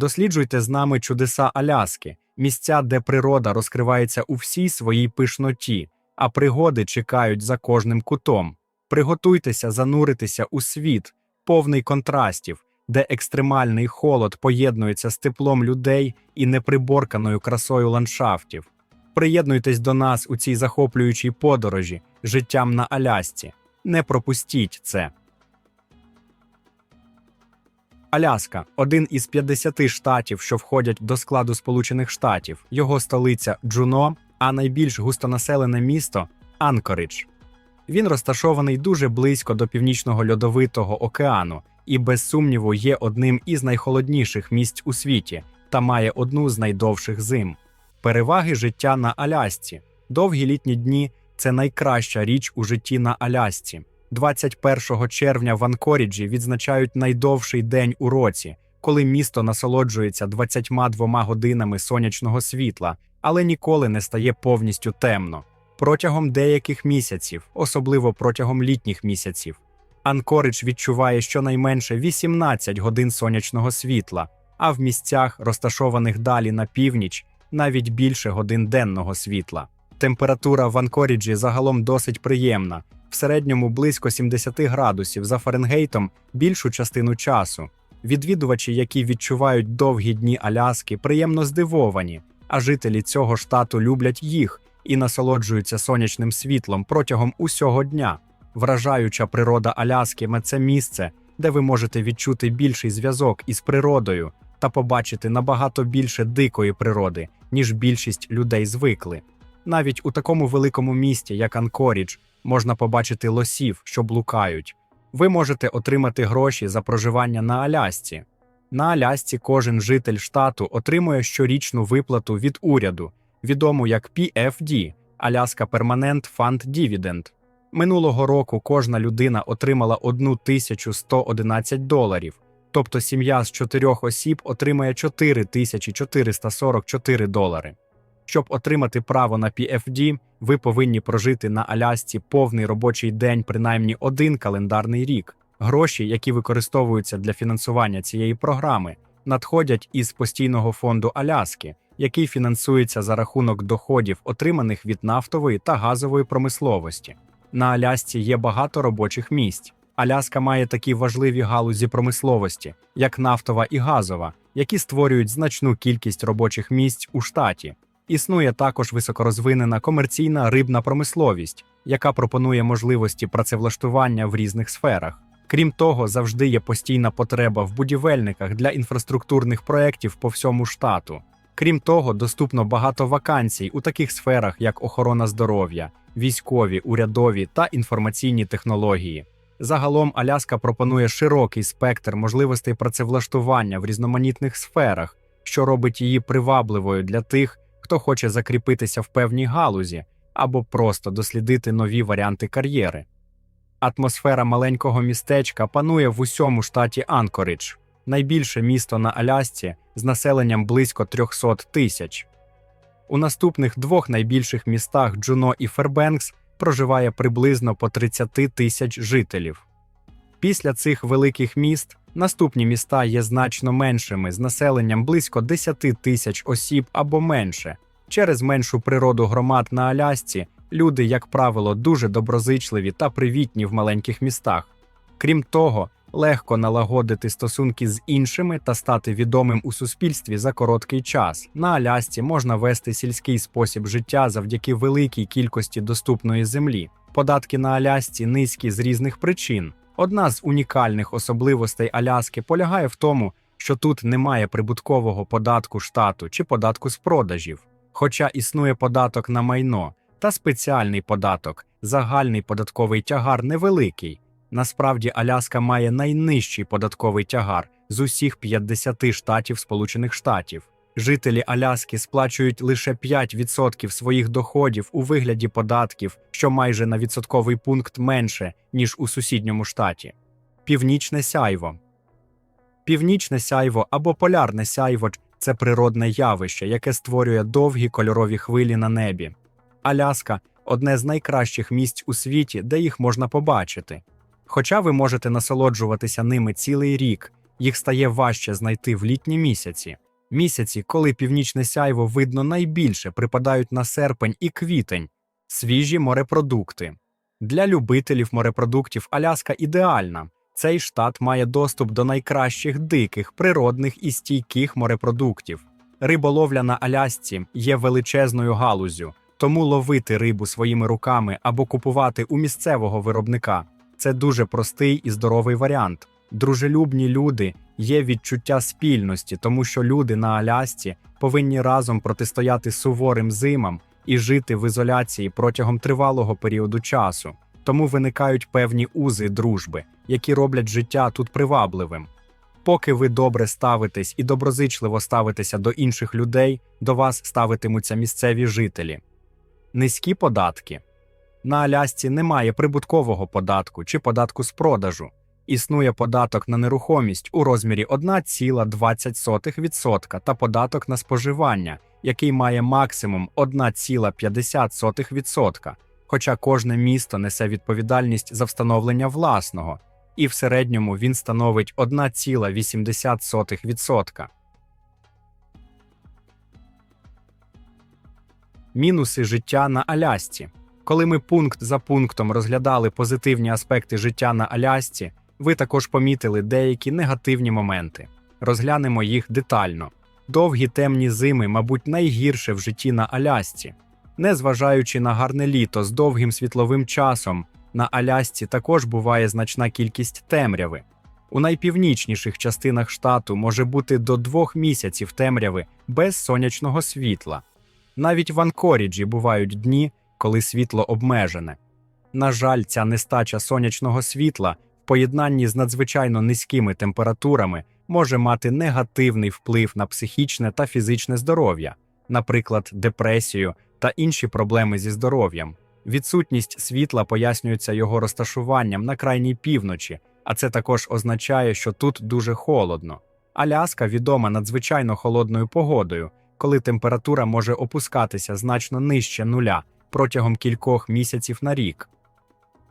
Досліджуйте з нами чудеса Аляски, місця, де природа розкривається у всій своїй пишноті, а пригоди чекають за кожним кутом. Приготуйтеся зануритися у світ, повний контрастів, де екстремальний холод поєднується з теплом людей і неприборканою красою ландшафтів. Приєднуйтесь до нас у цій захоплюючій подорожі життям на Алясці. Не пропустіть це. Аляска один із 50 штатів, що входять до складу Сполучених Штатів. Його столиця Джуно, а найбільш густонаселене місто Анкоридж. Він розташований дуже близько до північного льодовитого океану і, без сумніву, є одним із найхолодніших місць у світі та має одну з найдовших зим. Переваги життя на Алясці. Довгі літні дні це найкраща річ у житті на Алясці. 21 червня в Анкоріджі відзначають найдовший день у році, коли місто насолоджується 22 годинами сонячного світла, але ніколи не стає повністю темно. Протягом деяких місяців, особливо протягом літніх місяців, Анкоридж відчуває щонайменше 18 годин сонячного світла, а в місцях, розташованих далі на північ, навіть більше годин денного світла. Температура в Анкоріджі загалом досить приємна, в середньому близько 70 градусів за Фаренгейтом більшу частину часу. Відвідувачі, які відчувають довгі дні Аляски, приємно здивовані, а жителі цього штату люблять їх і насолоджуються сонячним світлом протягом усього дня. Вражаюча природа Аляски – це місце, де ви можете відчути більший зв'язок із природою та побачити набагато більше дикої природи, ніж більшість людей звикли. Навіть у такому великому місті, як Анкорідж, можна побачити лосів, що блукають. Ви можете отримати гроші за проживання на Алясці. На Алясці кожен житель штату отримує щорічну виплату від уряду, відому як PFD – Аляска Permanent Fund Dividend. Минулого року кожна людина отримала 1111 доларів, тобто сім'я з чотирьох осіб отримає 4444 долари. Щоб отримати право на PFD, ви повинні прожити на Алясці повний робочий день принаймні один календарний рік. Гроші, які використовуються для фінансування цієї програми, надходять із постійного фонду Аляски, який фінансується за рахунок доходів, отриманих від нафтової та газової промисловості. На Алясці є багато робочих місць. Аляска має такі важливі галузі промисловості, як нафтова і газова, які створюють значну кількість робочих місць у штаті. Існує також високорозвинена комерційна рибна промисловість, яка пропонує можливості працевлаштування в різних сферах. Крім того, завжди є постійна потреба в будівельниках для інфраструктурних проєктів по всьому штату. Крім того, доступно багато вакансій у таких сферах, як охорона здоров'я, військові, урядові та інформаційні технології. Загалом Аляска пропонує широкий спектр можливостей працевлаштування в різноманітних сферах, що робить її привабливою для тих, хто хоче закріпитися в певній галузі або просто дослідити нові варіанти кар'єри. Атмосфера маленького містечка панує в усьому штаті Анкоридж, найбільше місто на Алясці з населенням близько 300 тисяч. У наступних двох найбільших містах Джуно і Фербенкс проживає приблизно по 30 тисяч жителів. Після цих великих міст наступні міста є значно меншими з населенням близько 10 тисяч осіб або менше. Через меншу природу громад на Алясці люди, як правило, дуже доброзичливі та привітні в маленьких містах. Крім того, легко налагодити стосунки з іншими та стати відомим у суспільстві за короткий час. На Алясці можна вести сільський спосіб життя завдяки великій кількості доступної землі. Податки на Алясці низькі з різних причин. Одна з унікальних особливостей Аляски полягає в тому, що тут немає прибуткового податку штату чи податку з продажів. Хоча існує податок на майно та спеціальний податок, загальний податковий тягар невеликий. Насправді Аляска має найнижчий податковий тягар з усіх 50 штатів Сполучених Штатів. Жителі Аляски сплачують лише 5% своїх доходів у вигляді податків, що майже на відсотковий пункт менше, ніж у сусідньому штаті. Північне сяйво. Північне сяйво або полярне сяйво це природне явище, яке створює довгі кольорові хвилі на небі. Аляска одне з найкращих місць у світі, де їх можна побачити. Хоча ви можете насолоджуватися ними цілий рік, їх стає важче знайти в літні місяці. Місяці, коли північне сяйво видно найбільше, припадають на серпень і квітень, свіжі морепродукти. Для любителів морепродуктів Аляска ідеальна. Цей штат має доступ до найкращих диких, природних і стійких морепродуктів. Риболовля на Алясці є величезною галузю, тому ловити рибу своїми руками або купувати у місцевого виробника це дуже простий і здоровий варіант. Дружелюбні люди є відчуття спільності, тому що люди на Алясці повинні разом протистояти суворим зимам і жити в ізоляції протягом тривалого періоду часу. Тому виникають певні узи дружби, які роблять життя тут привабливим. Поки ви добре ставитесь і доброзичливо ставитеся до інших людей, до вас ставитимуться місцеві жителі. Низькі податки. На Алясці немає прибуткового податку чи податку з продажу. Існує податок на нерухомість у розмірі 1,20% та податок на споживання, який має максимум 1,50%, хоча кожне місто несе відповідальність за встановлення власного, і в середньому він становить 1,80%. Мінуси життя на Алясці. Коли ми пункт за пунктом розглядали позитивні аспекти життя на Алясці, ви також помітили деякі негативні моменти. Розглянемо їх детально. Довгі темні зими, мабуть, найгірше в житті на Алясці. Незважаючи на гарне літо з довгим світловим часом, на Алясці також буває значна кількість темряви. У найпівнічніших частинах штату може бути до двох місяців темряви без сонячного світла. Навіть в Анкоріджі бувають дні, коли світло обмежене. На жаль, ця нестача сонячного світла в поєднанні з надзвичайно низькими температурами може мати негативний вплив на психічне та фізичне здоров'я, наприклад, депресію та інші проблеми зі здоров'ям. Відсутність світла пояснюється його розташуванням на крайній півночі, а це також означає, що тут дуже холодно. Аляска відома надзвичайно холодною погодою, коли температура може опускатися значно нижче нуля протягом кількох місяців на рік.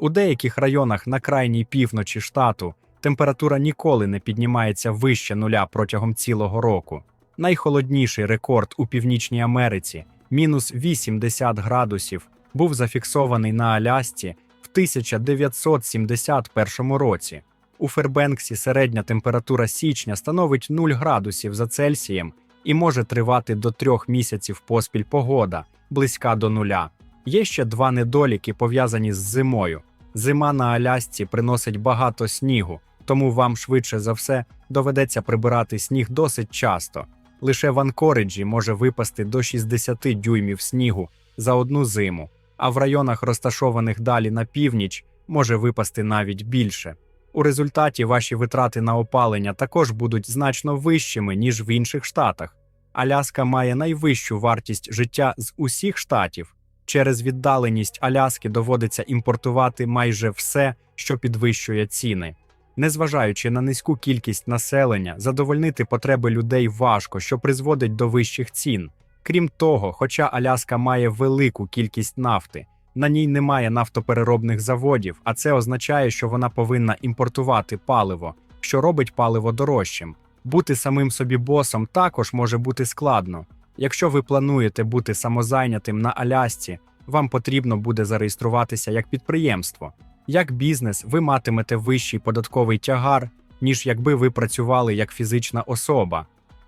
У деяких районах на крайній півночі штату температура ніколи не піднімається вище нуля протягом цілого року. Найхолодніший рекорд у Північній Америці мінус 80 градусів був зафіксований на Алясці в 1971 році. У Фербенксі середня температура січня становить 0 градусів за Цельсієм і може тривати до трьох місяців поспіль погода, близька до нуля. Є ще два недоліки, пов'язані з зимою. Зима на Алясці приносить багато снігу, тому вам швидше за все доведеться прибирати сніг досить часто. Лише в Анкориджі може випасти до 60 дюймів снігу за одну зиму, а в районах, розташованих далі на північ, може випасти навіть більше. У результаті ваші витрати на опалення також будуть значно вищими, ніж в інших штатах. Аляска має найвищу вартість життя з усіх штатів. Через віддаленість Аляски доводиться імпортувати майже все, що підвищує ціни. Незважаючи на низьку кількість населення, задовольнити потреби людей важко, що призводить до вищих цін. Крім того, хоча Аляска має велику кількість нафти, на ній немає нафтопереробних заводів, а це означає, що вона повинна імпортувати паливо, що робить паливо дорожчим. Бути самим собі босом також може бути складно. Якщо ви плануєте бути самозайнятим на Алясці, вам потрібно буде зареєструватися як підприємство. Як бізнес, ви матимете вищий податковий тягар, ніж якби ви працювали як фізична особа.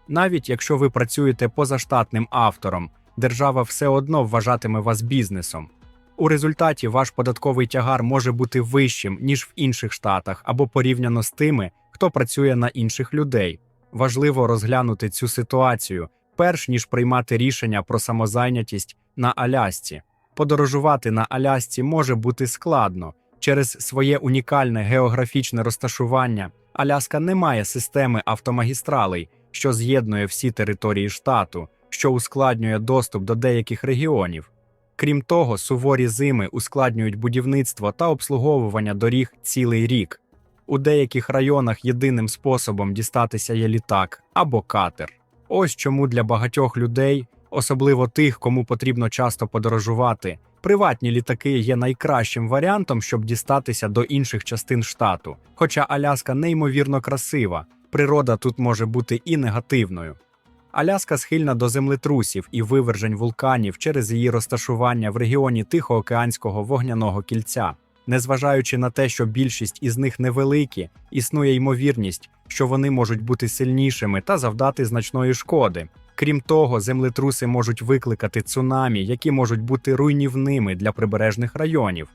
Навіть якщо ви працюєте позаштатним автором, держава все одно вважатиме вас бізнесом. У результаті ваш податковий тягар може бути вищим, ніж в інших штатах, або порівняно з тими, хто працює на інших людей. Важливо розглянути цю ситуацію, перш ніж приймати рішення про самозайнятість на Алясці. Подорожувати на Алясці може бути складно через своє унікальне географічне розташування. Аляска не має системи автомагістралей, що з'єднує всі території штату, що ускладнює доступ до деяких регіонів. Крім того, суворі зими ускладнюють будівництво та обслуговування доріг цілий рік. У деяких районах єдиним способом дістатися є літак або катер. Ось чому для багатьох людей, особливо тих, кому потрібно часто подорожувати, приватні літаки є найкращим варіантом, щоб дістатися до інших частин штату. Хоча Аляска неймовірно красива, природа тут може бути і негативною. Аляска схильна до землетрусів і вивержень вулканів через її розташування в регіоні Тихоокеанського вогняного кільця. Незважаючи на те, що більшість із них невеликі, існує ймовірність, що вони можуть бути сильнішими та завдати значної шкоди. Крім того, землетруси можуть викликати цунамі, які можуть бути руйнівними для прибережних районів.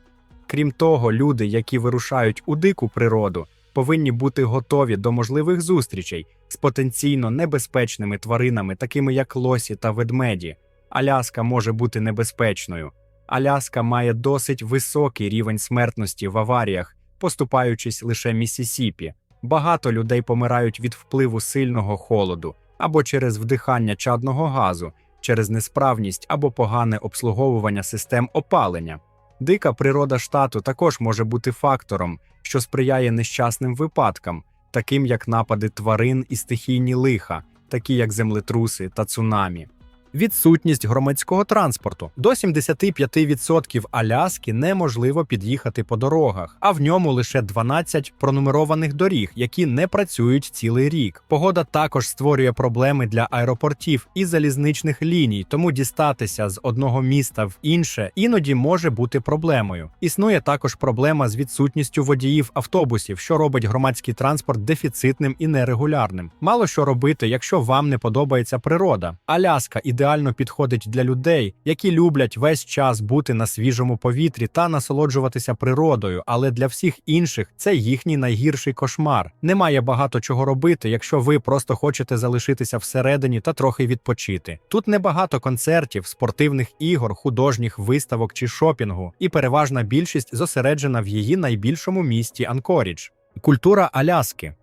Крім того, люди, які вирушають у дику природу, повинні бути готові до можливих зустрічей з потенційно небезпечними тваринами, такими як лосі та ведмеді. Аляска може бути небезпечною. Аляска має досить високий рівень смертності в аваріях, поступаючись лише Міссісіпі. Багато людей помирають від впливу сильного холоду або через вдихання чадного газу, через несправність або погане обслуговування систем опалення. Дика природа штату також може бути фактором, що сприяє нещасним випадкам, таким як напади тварин і стихійні лиха, такі як землетруси та цунамі. Відсутність громадського транспорту до 75% Аляски неможливо під'їхати по дорогах, а в ньому лише 12 пронумерованих доріг, які не працюють цілий рік. Погода також створює проблеми для аеропортів і залізничних ліній, тому дістатися з одного міста в інше іноді може бути проблемою. Існує також проблема з відсутністю водіїв автобусів, що робить громадський транспорт дефіцитним і нерегулярним. Мало що робити, якщо вам не подобається природа. Аляска ідеально підходить для людей, які люблять весь час бути на свіжому повітрі та насолоджуватися природою, але для всіх інших це їхній найгірший кошмар. Немає багато чого робити, якщо ви просто хочете залишитися всередині та трохи відпочити. Тут небагато концертів, спортивних ігор, художніх виставок чи шопінгу, і переважна більшість зосереджена в її найбільшому місті Анкорідж. Культура Аляски.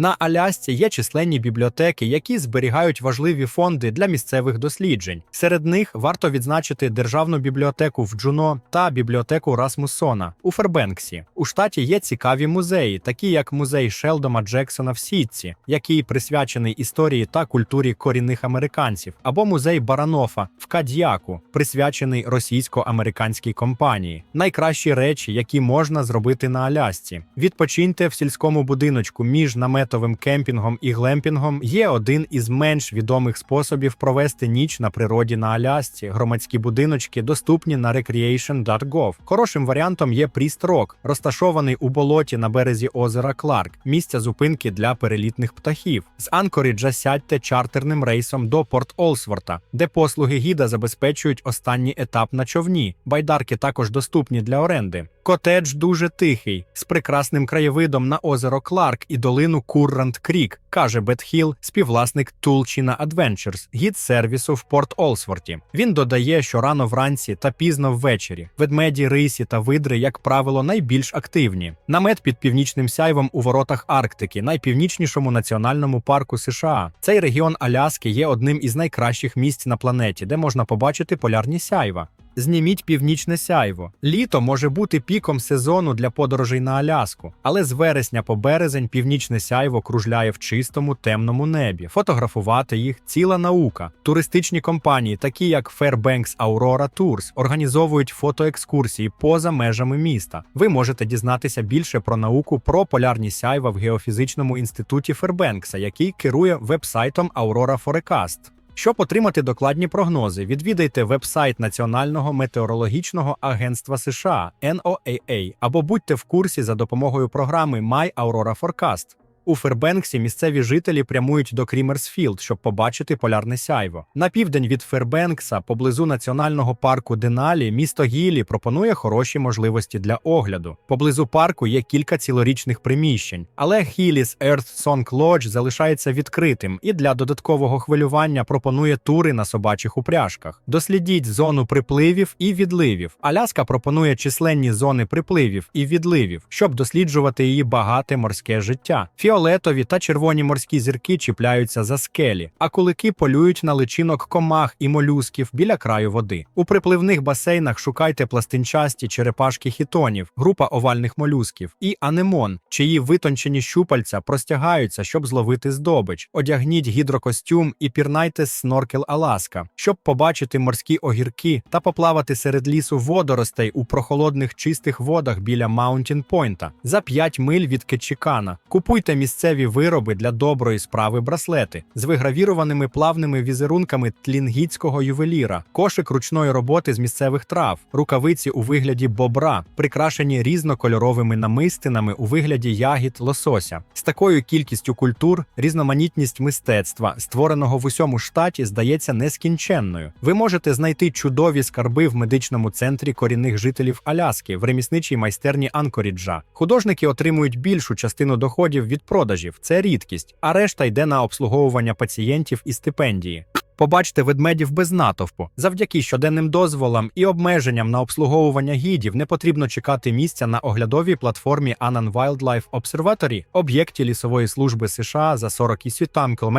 На Алясці є численні бібліотеки, які зберігають важливі фонди для місцевих досліджень. Серед них варто відзначити державну бібліотеку в Джуно та бібліотеку Расмуссона у Фербенксі. У штаті є цікаві музеї, такі як музей Шелдома Джексона в Сітці, який присвячений історії та культурі корінних американців, або музей Баранофа в Кадьяку, присвячений російсько-американській компанії. Найкращі речі, які можна зробити на Алясці. Відпочиньте в сільському будиночку між наметовим кемпінгом і глемпінгом є один із менш відомих способів провести ніч на природі на Алясці. Громадські будиночки доступні на recreation.gov. Хорошим варіантом є Rock, розташований у болоті на березі озера Кларк, місця зупинки для перелітних птахів. З Анкоріджа сядьте чартерним рейсом до Порт Олсворта, де послуги гіда забезпечують останній етап на човні. Байдарки також доступні для оренди. Котедж дуже тихий, з прекрасним краєвидом на озеро Кларк і долину Куррант Крік, каже Бет Хіл, співвласник Тулчина Adventures, гід сервісу в Порт Олсворті. Він додає, що рано вранці та пізно ввечері ведмеді, рисі та видри, як правило, найбільш активні. Намет під північним сяйвом у воротах Арктики, найпівнічнішому національному парку США. Цей регіон Аляски є одним із найкращих місць на планеті, де можна побачити полярні сяйва. Зніміть північне сяйво. Літо може бути піком сезону для подорожей на Аляску, але з вересня по березень північне сяйво кружляє в чистому темному небі. Фотографувати їх ціла наука. Туристичні компанії, такі як Fairbanks Aurora Tours, організовують фотоекскурсії поза межами міста. Ви можете дізнатися більше про науку про полярні сяйва в геофізичному інституті Фербенкса, який керує вебсайтом Aurora Forecast. Щоб отримати докладні прогнози, відвідайте вебсайт Національного метеорологічного агентства США NOAA або будьте в курсі за допомогою програми My Aurora Forecast. У Фербенксі місцеві жителі прямують до Крімерсфілд, щоб побачити полярне сяйво. На південь від Фербенкса, поблизу національного парку Деналі, місто Гілі пропонує хороші можливості для огляду. Поблизу парку є кілька цілорічних приміщень, але Гіліс Earth Song Lodge залишається відкритим і для додаткового хвилювання пропонує тури на собачих упряжках. Дослідіть зону припливів і відливів. Аляска пропонує численні зони припливів і відливів, щоб досліджувати її багате морське життя. Фіолетові та червоні морські зірки чіпляються за скелі, а кулики полюють на личинок комах і молюсків біля краю води. У припливних басейнах шукайте пластинчасті черепашки хітонів, група овальних молюсків і анемон, чиї витончені щупальця простягаються, щоб зловити здобич. Одягніть гідрокостюм і пірнайте з сноркел Аласка, щоб побачити морські огірки та поплавати серед лісу водоростей у прохолодних чистих водах біля Маунтін Пойнта за 5 миль від Кетчікана. Купуйте місцеві вироби для доброї справи браслети з вигравірованими плавними візерунками тлінгітського ювеліра, кошик ручної роботи з місцевих трав, рукавиці у вигляді бобра, прикрашені різнокольоровими намистинами у вигляді ягід лосося. З такою кількістю культур різноманітність мистецтва, створеного в усьому штаті, здається нескінченною. Ви можете знайти чудові скарби в медичному центрі корінних жителів Аляски в ремісничій майстерні Анкоріджа. Художники отримують більшу частину доходів від продажів. Це рідкість, а решта йде на обслуговування пацієнтів і стипендії. Побачте ведмедів без натовпу. Завдяки щоденним дозволам і обмеженням на обслуговування гідів не потрібно чекати місця на оглядовій платформі Annan Wildlife Observatory, об'єкті лісової служби США за 47 км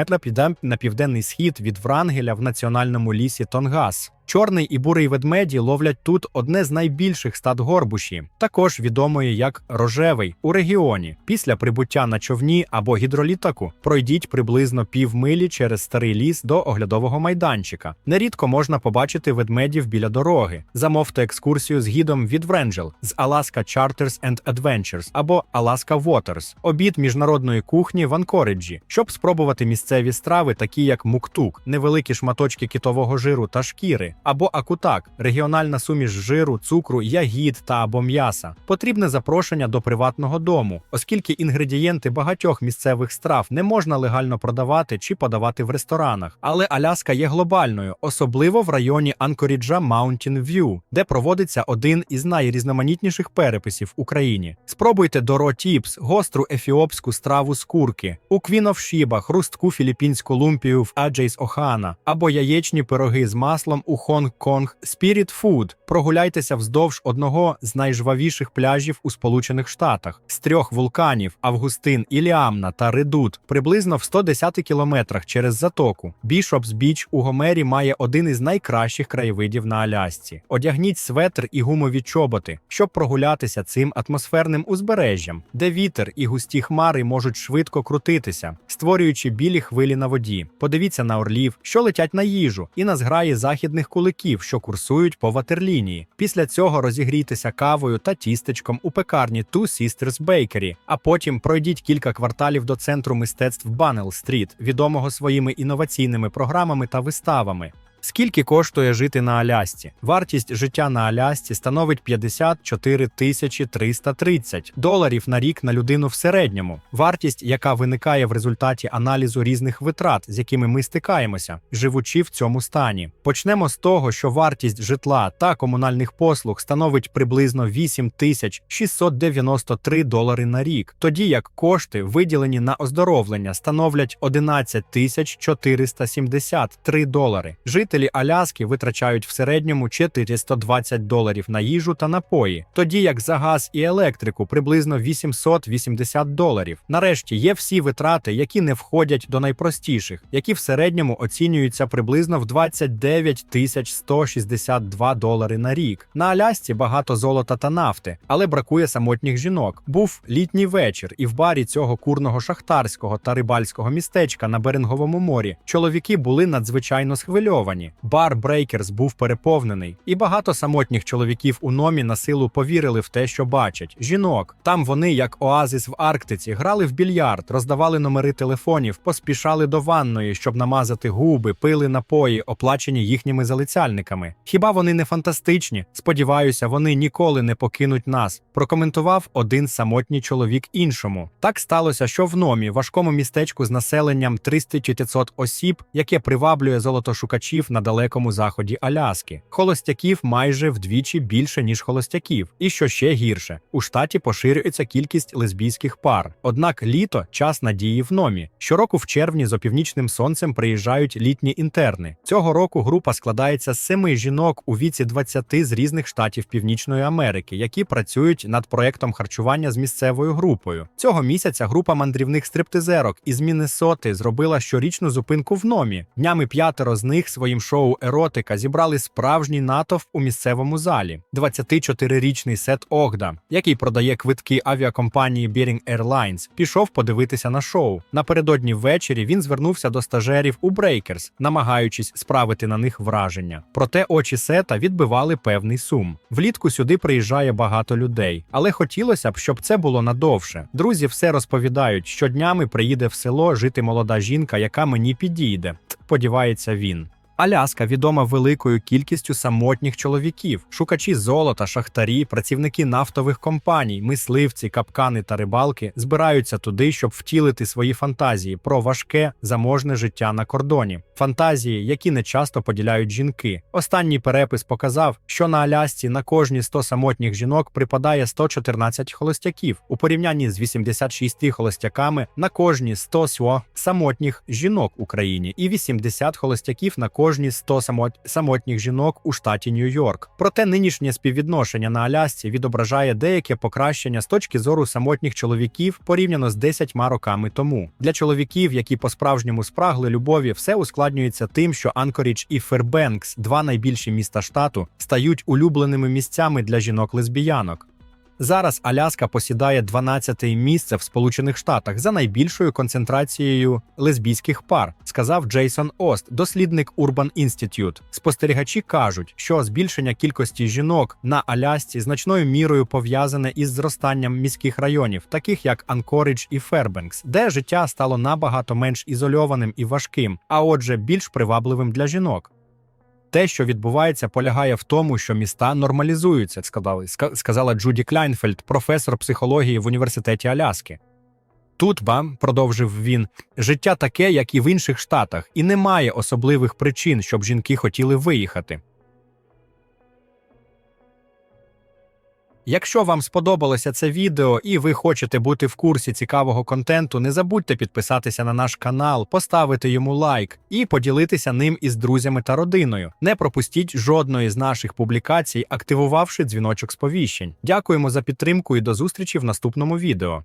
на південний схід від Врангеля в національному лісі Тонгас. Чорний і бурий ведмеді ловлять тут одне з найбільших стад горбуші, також відомої як рожевий у регіоні. Після прибуття на човні або гідролітаку пройдіть приблизно півмилі через старий ліс до оглядового майданчика. Нерідко можна побачити ведмедів біля дороги. Замовте екскурсію з гідом від Вренджел з Alaska Charters and Adventures або Alaska Waters, обід міжнародної кухні в Анкориджі, щоб спробувати місцеві страви, такі як муктук, невеликі шматочки китового жиру та шкіри або акутак, регіональна суміш жиру, цукру, ягід та або м'яса. Потрібне запрошення до приватного дому, оскільки інгредієнти багатьох місцевих страв не можна легально продавати чи подавати в ресторанах. Але Аляска є глобальною, особливо в районі Анкоріджа Mountain View, де проводиться один із найрізноманітніших переписів в Україні. Спробуйте доро тіпс, гостру ефіопську страву з курки, у Квіновшіба, хрустку філіппінську лумпію в Аджейс Охана або яєчні пироги з маслом у Хонг-Конг Spirit Food. Прогуляйтеся вздовж одного з найжвавіших пляжів у Сполучених Штатах з трьох вулканів Августин, Іліамна та Редут, приблизно в 110 кілометрах через затоку. Бішопс Біч у Гомері має один із найкращих краєвидів на Алясці. Одягніть светр і гумові чоботи, щоб прогулятися цим атмосферним узбережжям, де вітер і густі хмари можуть швидко крутитися, створюючи білі хвилі на воді. Подивіться на орлів, що летять на їжу, і на зграї західних куликів, що курсують по ватерлінії. Після цього розігрійтеся кавою та тістечком у пекарні Two Sisters Bakery, а потім пройдіть кілька кварталів до центру мистецтв Баннел Стріт, відомого своїми інноваційними програмами та виставами. Скільки коштує жити на Алясці? Вартість життя на Алясці становить 54 тисячі 330 доларів на рік на людину в середньому. Вартість, яка виникає в результаті аналізу різних витрат, з якими ми стикаємося, живучи в цьому стані. Почнемо з того, що вартість житла та комунальних послуг становить приблизно 8 тисяч 693 долари на рік, тоді як кошти, виділені на оздоровлення, становлять 11 тисяч 473 долари. Жителі Аляски витрачають в середньому 420 доларів на їжу та напої, тоді як за газ і електрику приблизно 880 доларів. Нарешті є всі витрати, які не входять до найпростіших, які в середньому оцінюються приблизно в 29 тисяч 162 долари на рік. На Алясці багато золота та нафти, але бракує самотніх жінок. Був літній вечір, і в барі цього курного шахтарського та рибальського містечка на Беринговому морі чоловіки були надзвичайно схвильовані. Бар Брейкерс був переповнений, і багато самотніх чоловіків у номі на силу повірили в те, що бачать. Жінок там вони, як оазис в Арктиці, грали в більярд, роздавали номери телефонів, поспішали до ванної, щоб намазати губи, пили напої, оплачені їхніми залицяльниками. Хіба вони не фантастичні? Сподіваюся, вони ніколи не покинуть нас. Прокоментував один самотній чоловік іншому. Так сталося, що в номі, важкому містечку з населенням 300-500 осіб, яке приваблює золотошукачів на далекому заході Аляски. Холостяків майже вдвічі більше ніж холостяків. І що ще гірше, у штаті поширюється кількість лесбійських пар. Однак літо час надії в номі. Щороку в червні з опівнічним сонцем приїжджають літні інтерни. Цього року група складається з семи жінок у віці 20 з різних штатів Північної Америки, які працюють над проектом харчування з місцевою групою. Цього місяця група мандрівних стриптизерок із Міннесоти зробила щорічну зупинку в номі. Днями п'ятеро з них своїм шоу Еротика зібрали справжній натовп у місцевому залі. 24-річний Сет Огда, який продає квитки авіакомпанії Bering Airlines, пішов подивитися на шоу. Напередодні ввечері він звернувся до стажерів у Breakers, намагаючись справити на них враження. Проте очі Сета відбивали певний сум. Влітку сюди приїжджає багато людей, але хотілося б, щоб це було надовше. Друзі все розповідають, що днями приїде в село жити молода жінка, яка мені підійде. Сподівається він. Аляска відома великою кількістю самотніх чоловіків, шукачі золота, шахтарі, працівники нафтових компаній, мисливці, капкани та рибалки збираються туди, щоб втілити свої фантазії про важке заможне життя на кордоні. Фантазії, які не часто поділяють жінки. Останній перепис показав, що на Алясці на кожні 100 самотніх жінок припадає 114 холостяків у порівнянні з 86 холостяками на кожні 100 сьо самотніх жінок в Україні і 80 холостяків на кожні 100 самот... самотніх жінок у штаті Нью-Йорк. Проте нинішнє співвідношення на Алясці відображає деяке покращення з точки зору самотніх чоловіків порівняно з 10 роками тому. Для чоловіків, які по-справжньому спрагли любові, все ускладнюється тим, що Анкорідж і Фербенкс, два найбільші міста штату, стають улюбленими місцями для жінок-лесбіянок. Зараз Аляска посідає 12-те місце в Сполучених Штатах за найбільшою концентрацією лесбійських пар, сказав Джейсон Ост, дослідник Urban Institute. Спостерігачі кажуть, що збільшення кількості жінок на Алясці значною мірою пов'язане із зростанням міських районів, таких як Анкоридж і Фербенкс, де життя стало набагато менш ізольованим і важким, а отже, більш привабливим для жінок. Те, що відбувається, полягає в тому, що міста нормалізуються, сказали, сказала Джуді Кляйнфельд, професор психології в університеті Аляски. Тут вам, продовжив він, життя таке, як і в інших штатах, і немає особливих причин, щоб жінки хотіли виїхати. Якщо вам сподобалося це відео і ви хочете бути в курсі цікавого контенту, не забудьте підписатися на наш канал, поставити йому лайк і поділитися ним із друзями та родиною. Не пропустіть жодної з наших публікацій, активувавши дзвіночок сповіщень. Дякуємо за підтримку і до зустрічі в наступному відео.